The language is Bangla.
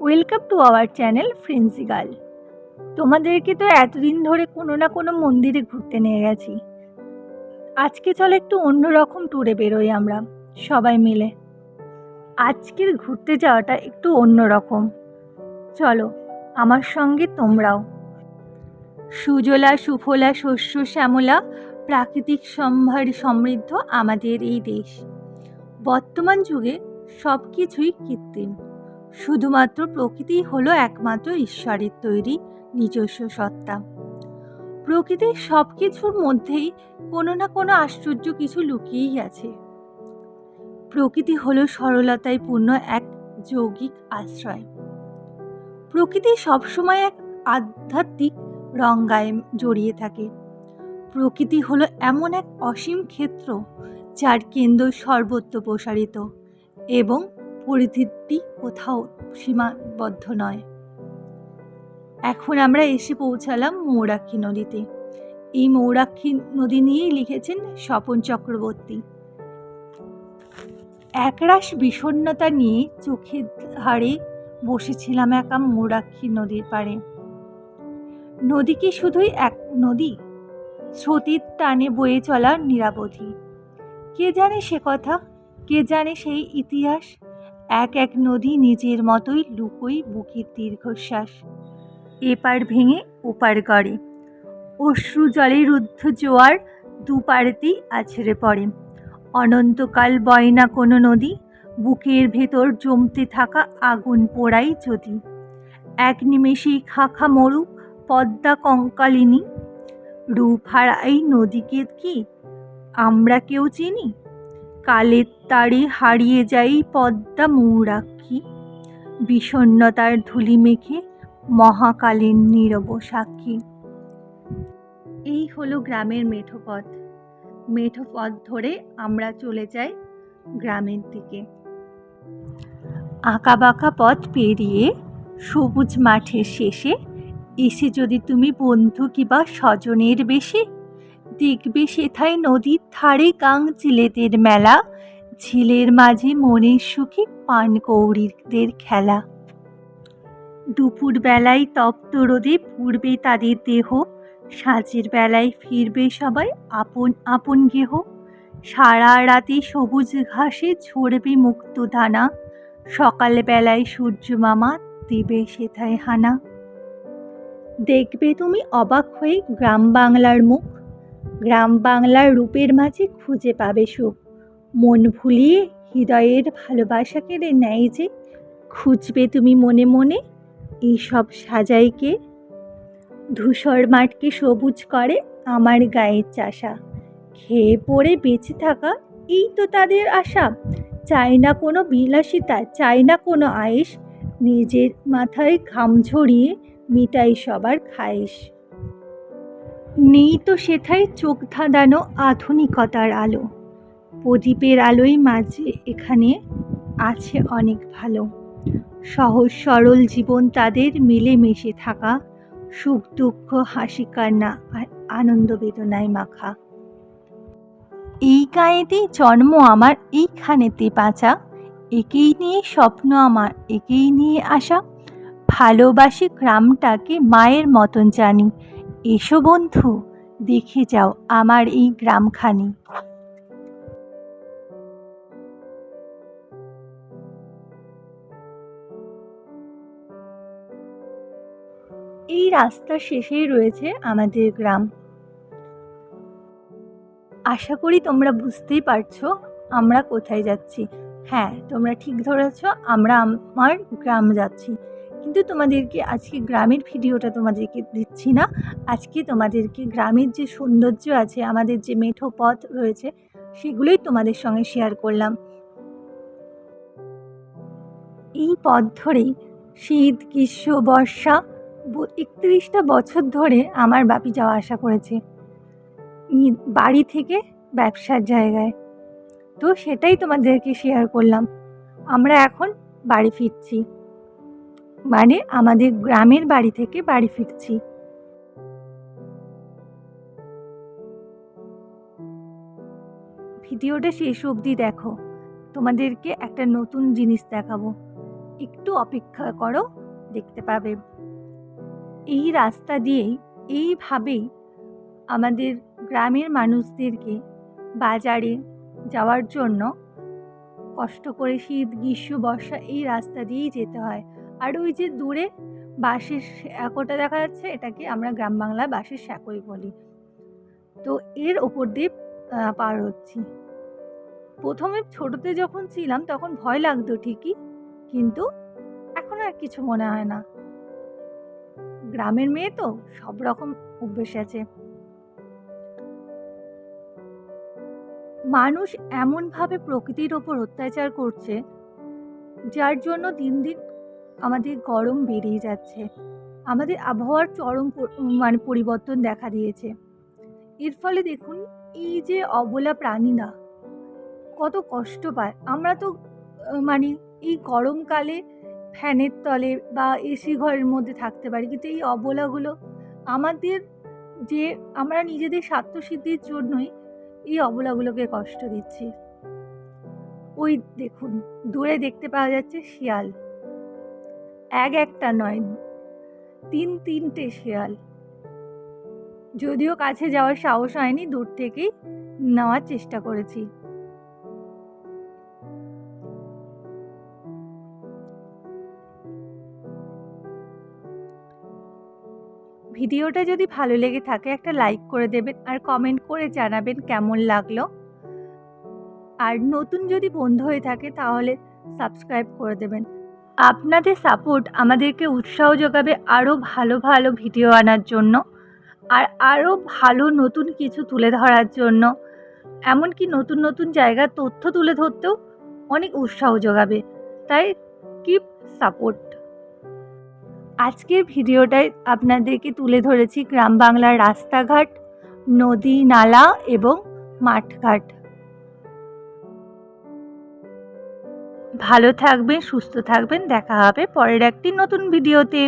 Welcome to our channel frenzy girl তোমাদেরকে তো এতদিন ধরে কোনো না কোনো মন্দিরে ঘুরতে নিয়ে গেছি। আজকে চলো একটু অন্যরকম ট্যুরে বেরোই আমরা, সবাই মিলে। আজকের ঘুরতে যাওয়াটা একটু অন্যরকম। চলো, আমার সঙ্গে তোমরাও। সুজলা, সুফলা, শস্য, শ্যামলা, প্রাকৃতিক সম্ভার সমৃদ্ধ আমাদের এই দেশ। বর্তমান যুগে সব কিছুই কৃত্রিম। শুধুমাত্র প্রকৃতিই হলো একমাত্র ঈশ্বরের তৈরি নিজস্ব সত্তা। প্রকৃতির সব কিছুর মধ্যেই কোনো না কোনো আশ্চর্য কিছু লুকিয়েই আছে। প্রকৃতি হলো সরলতায় পূর্ণ এক যৌগিক আশ্রয়। প্রকৃতি সবসময় এক আধ্যাত্মিক রঙ্গায় জড়িয়ে থাকে। প্রকৃতি হলো এমন এক অসীম ক্ষেত্র যার কেন্দ্র সর্বত্র প্রসারিত এবং পরিধিটি কোথাও সীমাবদ্ধ নয়। এখন আমরা এসে পৌঁছালাম মৌরাক্ষী নদীতে। এই মৌরাক্ষী নদী নিয়েই লিখেছেন স্বপন চক্রবর্তী। একরাশ বিষণ্ণতা নিয়ে চোখের ধারে বসেছিলাম একা মৌরাক্ষী নদীর পাড়ে। নদী কি শুধুই এক নদী? স্রোতির টানে বয়ে চলা নিরাবধি কে জানে সে কথা? কে জানে সেই ইতিহাস? এক এক নদী নিজের মতোই লুকোই বুকের দীর্ঘশ্বাস। এপার ভেঙে ওপার করে অশ্রু জলে রুদ্ধ জোয়ার দুপারেতেই আছড়ে পড়ে। অনন্তকাল বয় না কোনো নদী, বুকের ভেতর জমতে থাকা আগুন পোড়াই যদি। এক নিমেষেই খাখা মরু পদ্মা কঙ্কালিনী। রূপ হারাই নদীকে কি আমরা কেউ চিনি? কালের তারে হারিয়ে যাই পদ্মা মৌরাক্ষী। বিষণ্ণতার ধুলি মেখে মহাকালের নীরব সাক্ষী। এই হলো গ্রামের মেঠোপথ। মেঠোপথ ধরে আমরা চলে যাই গ্রামের দিকে। আঁকা বাঁকা পথ পেরিয়ে সবুজ মাঠের শেষে এসে যদি তুমি বন্ধু কিবা স্বজনের বেশে দেখবে সেথায় নদীর ধারে গাং চিলেদের মেলা, ঝিলের মাঝে মনের সুখে পান কৌড়িদের খেলা। দুপুর বেলায় তপ্ত রোদে পূর্বে তাদের দেহ সাঁঝের বেলায় ফিরবে সবাই আপন আপন গেহ। সারা রাতে সবুজ ঘাসে ঝরবে মুক্ত দানা সকাল বেলায় সূর্য মামা দেবে সেথায় হানা। দেখবে তুমি অবাক হয়ে গ্রাম বাংলার মুখ গ্রাম বাংলার রূপের মাঝে খুঁজে পাবে সুখ। মন ভুলিয়ে হৃদয়ের ভালোবাসা কেড়ে নেয় যে খুঁজবে তুমি মনে মনে এইসব সাজাইকে ধূসর মাঠকে সবুজ করে আমার গায়ের চাষা। খেয়ে পড়ে বেঁচে থাকা, এই তো তাদের আশা। চাই না কোনো বিলাসিতা চাই না কোনো আয়েস নিজের মাথায় ঘাম ঝরিয়ে মিটাই সবার খায়েশ। নেই তো সেথায় চোখ ধাঁধানো আধুনিকতার আলো। প্রদীপের আলোয় মাঝে এখানে আছে অনেক ভালো। সহজ সরল জীবন তাদের মিলেমিশে থাকা, সুখ দুঃখ, হাসি কান্না আনন্দ বেদনায় মাখা। এই গায়েতেই জন্ম আমার, এইখানেতে বাঁচা। একেই নিয়ে স্বপ্ন আমার, একেই নিয়ে আসা ভালোবাসি গ্রামটাকে মায়ের মতন জানি। এসো বন্ধু, দেখে যাও আমার এই গ্রামখানি। এই রাস্তার শেষেই রয়েছে আমাদের গ্রাম। আশা করি তোমরা বুঝতেই পারছ আমরা কোথায় যাচ্ছি। হ্যাঁ তোমরা ঠিক ধরেছ, আমরা আমার গ্রাম যাচ্ছি। কিন্তু তোমাদেরকে আজকে গ্রামের ভিডিওটা তোমাদেরকে দিচ্ছি না। আজকে তোমাদেরকে গ্রামের যে সৌন্দর্য আছে, আমাদের যে মেঠো পথ রয়েছে, সেগুলোই তোমাদের সঙ্গে শেয়ার করলাম। এই পথ ধরেই শীত, গ্রীষ্ম, বর্ষা একত্রিশটা বছর ধরে আমার বাপি যাওয়া আসা করেছে। বাড়ি থেকে ব্যবসার জায়গায়। তো সেটাই তোমাদেরকে শেয়ার করলাম। আমরা এখন বাড়ি ফিরছি। মানে আমাদের গ্রামের বাড়ি থেকে বাড়ি ফিরছি। ভিডিওটা শেষ অবধি দেখো। তোমাদেরকে একটা নতুন জিনিস দেখাবো। একটু অপেক্ষা করো, দেখতে পাবে। এই রাস্তা দিয়েই, এইভাবেই আমাদের গ্রামের মানুষদেরকে বাজারে যাওয়ার জন্য কষ্ট করে শীত, গ্রীষ্ম, বর্ষা এই রাস্তা দিয়েই যেতে হয়। আর ওই যে দূরে বাঁশের স্যাকোটা দেখা যাচ্ছে, এটাকে আমরা গ্রাম বাংলায় বাঁশের স্যাকোই বলি। তো এর ওপর দিয়ে পার হচ্ছি। প্রথমে ছোটতে যখন ছিলাম, তখন ভয় লাগতো ঠিকই, কিন্তু এখন আর কিছু মনে হয় না। গ্রামের মেয়ে তো, সব রকম অভ্যেস আছে। মানুষ এমনভাবে প্রকৃতির ওপর অত্যাচার করছে, যার জন্য দিন দিন আমাদের গরম বেড়েই যাচ্ছে। আমাদের আবহাওয়ার চরম মানে পরিবর্তন দেখা দিয়েছে। এর ফলে দেখুন, এই যে অবলা প্রাণীরা কত কষ্ট পায়। আমরা তো মানে এই গরমকালে ফ্যানের তলে বা এসি ঘরের মধ্যে থাকতে পারি, কিন্তু এই অবলাগুলো আমাদের যে, আমরা নিজেদের স্বার্থসিদ্ধির জন্যই এই অবলাগুলোকে কষ্ট দিচ্ছি। ওই দেখুন, দূরে দেখতে পাওয়া যাচ্ছে শিয়াল। এক একটা নয়, তিন তিনটে শিয়াল। যদিও কাছে যাওয়ার সাহস হয়নি, দূর থেকেই নেওয়ার চেষ্টা করেছি। ভিডিওটা যদি ভালো লেগে থাকে, একটা লাইক করে দেবেন আর কমেন্ট করে জানাবেন কেমন লাগল। আর নতুন যদি বন্ধু হয়ে থাকে, তাহলে সাবস্ক্রাইব করে দেবেন। আপনাদের সাপোর্ট আমাদেরকে উৎসাহ যোগাবে আরও ভালো ভালো ভিডিও আনার জন্য আর আরও ভালো নতুন কিছু তুলে ধরার জন্য। এমনকি নতুন নতুন জায়গার তথ্য তুলে ধরতেও অনেক উৎসাহ যোগাবে। তাই কিপ সাপোর্ট আজকের ভিডিওটায় আপনাদেরকে তুলে ধরেছি গ্রাম বাংলার রাস্তাঘাট, নদী, নালা এবং মাঠঘাট। ভালো থাকবেন সুস্থ থাকবেন। দেখা হবে পরের একটি নতুন ভিডিওতে।